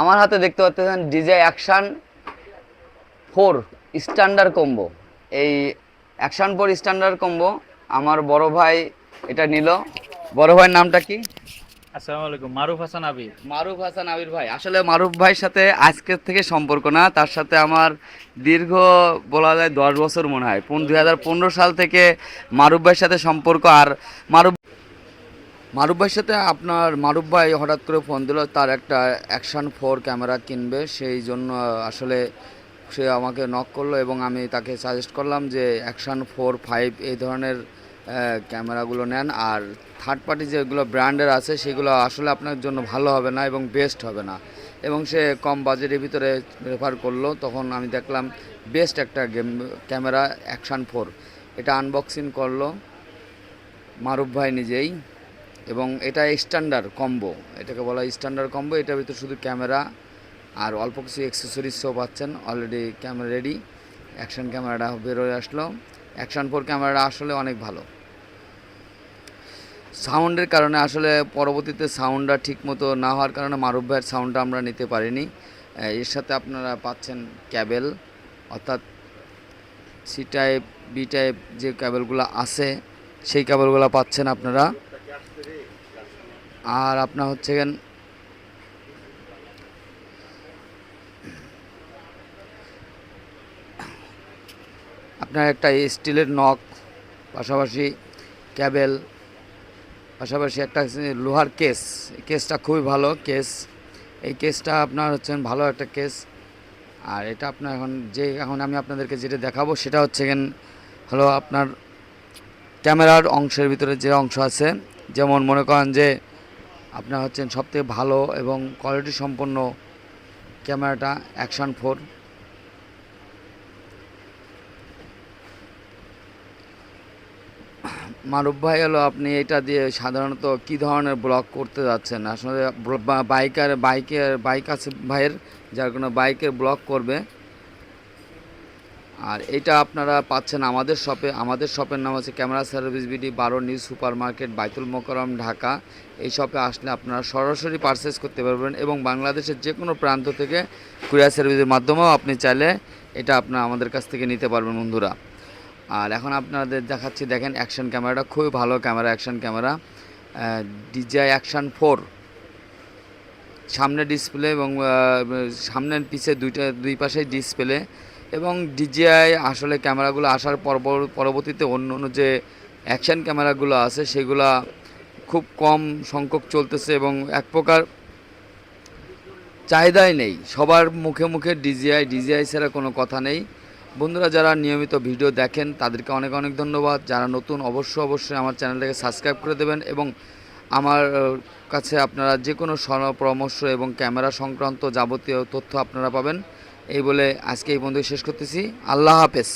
আমার হাতে দেখতে পাচ্ছেন DJ action four standard combo এই অ্যাকশান ফোর স্ট্যান্ডার্ড কম্বো আমার বড় ভাই এটা নিল। বড় ভাইয়ের নামটা কি? আসসালামু আলাইকুম মারুফ হাসান আবির। মারুফ হাসান আবির ভাই। আসলে মারুফ ভাইয়ের সাথে আজকের থেকে সম্পর্ক না তার সাথে আমার দীর্ঘ বলা যায় দশ বছর মনে হয়। দুই হাজার পনেরো সাল থেকে মারুফ ভাইয়ের সাথে সম্পর্ক আর মারুফ মারুফ ভাইয়ের সাথে আপনার, মারুফ ভাই হঠাৎ করে ফোন দিল, তার একটা অ্যাকশন ফোর ক্যামেরা কিনবে, সেই জন্য আসলে সে আমাকে নক করল এবং আমি তাকে সাজেস্ট করলাম যে অ্যাকশন ফোর ফাইভ এই ধরনের ক্যামেরাগুলো নেন। আর থার্ড পার্টি যেগুলো ব্র্যান্ডের আছে, সেগুলো আসলে আপনার জন্য ভালো হবে না এবং বেস্ট হবে না। এবং সে কম বাজেটের ভিতরে রেফার করল, তখন আমি দেখলাম বেস্ট একটা গেম ক্যামেরা অ্যাকশন ফোর এটা আনবক্সিং করল মারুফ ভাই নিজেই। এবং এটা স্ট্যান্ডার্ড কম্বো এটাকে বলা হয় স্ট্যান্ডার্ড কম্বো এটার ভিতরে শুধু ক্যামেরা আর অল্প কিছু অ্যাক্সেসরিজও পাচ্ছেন। অলরেডি ক্যামেরা রেডি অ্যাকশন ক্যামেরাটা বেরোয় আসলো। অ্যাকশন ফোর ক্যামেরাটা আসলে অনেক ভালো। সাউন্ডের কারণে আসলে পরবর্তীতে সাউন্ডটা ঠিক মতো না হওয়ার কারণে মারুফ ভাইয়ের সাউন্ডটা আমরা নিতে পারিনি। এর সাথে আপনারা পাচ্ছেন ক্যাবেল অর্থাৎ সি টাইপ বি টাইপ যে ক্যাবেলগুলো আছে, সেই ক্যাবেলগুলো পাচ্ছেন আপনারা। আর আপনার হচ্ছে আপনার একটা স্টিলের নক পাশাপাশি ক্যাবেল, পাশাপাশি একটা লোহার কেস। কেসটা খুবই ভালো কেস। এই কেসটা আপনার হচ্ছেন ভালো একটা কেস। আর এটা আপনার এখন যে এখন আমি আপনাদেরকে যেটা দেখাবো সেটা হচ্ছে হলো আপনার ক্যামেরার অংশের ভিতরে যে অংশ আছে। যেমন মনে করেন যে আপনার হচ্ছেন সবথেকে ভালো এবং কোয়ালিটি সম্পন্ন ক্যামেরাটা অ্যাকশন ফোর মারুফ ভাই হলো আপনি এটা দিয়ে সাধারণত কি ধরনের ব্লগ করতে যাচ্ছেন? আসলে বাইকার, বাইকের, বাইক আছে ভাইয়ের, যার কোনো বাইকের ব্লগ করবে। আর এটা আপনারা পাচ্ছেন আমাদের শপে, আমাদের শপের নাম হচ্ছে ক্যামেরা সার্ভিস বিডি বারো news super market Baitul Mukarram Dhaka. এই শপে আসলে আপনারা সরাসরি পারচেস করতে পারবেন এবং বাংলাদেশের যে কোনো প্রান্ত থেকে কুরিয়ার সার্ভিসের মাধ্যমেও আপনি চাইলে এটা আপনার আমাদের কাছ থেকে নিতে পারবেন বন্ধুরা। আর এখন আপনাদের দেখাচ্ছি, দেখেন অ্যাকশন ক্যামেরাটা খুবই ভালো camera action camera DJI action four সামনে ডিসপ্লে এবং সামনের পিছে দুইটা, দুই পাশে ডিসপ্লে এবং ডিজিআই আসলে ক্যামেরাগুলো আসার পর পরবর্তীতে অন্য অন্য যে অ্যাকশন ক্যামেরাগুলো আছে, সেগুলা খুব কম সংখ্যক চলতেছে এবং এক প্রকার চাহিদাই নেই। সবার মুখে মুখে ডিজিআই ডিজিআই ছাড়া কোনো কথা নেই। বন্ধুরা, যারা নিয়মিত ভিডিও দেখেন, তাদেরকে অনেক অনেক ধন্যবাদ। যারা নতুন, অবশ্যই অবশ্যই আমার চ্যানেলটাকে সাবস্ক্রাইব করে দেবেন এবং আমার কাছে আপনারা যে কোনো পরামর্শ এবং ক্যামেরা সংক্রান্ত যাবতীয় তথ্য আপনারা পাবেন। এই বলে আজকে এই বন্ধু শেষ করতেছি। আল্লাহ হাফেজ।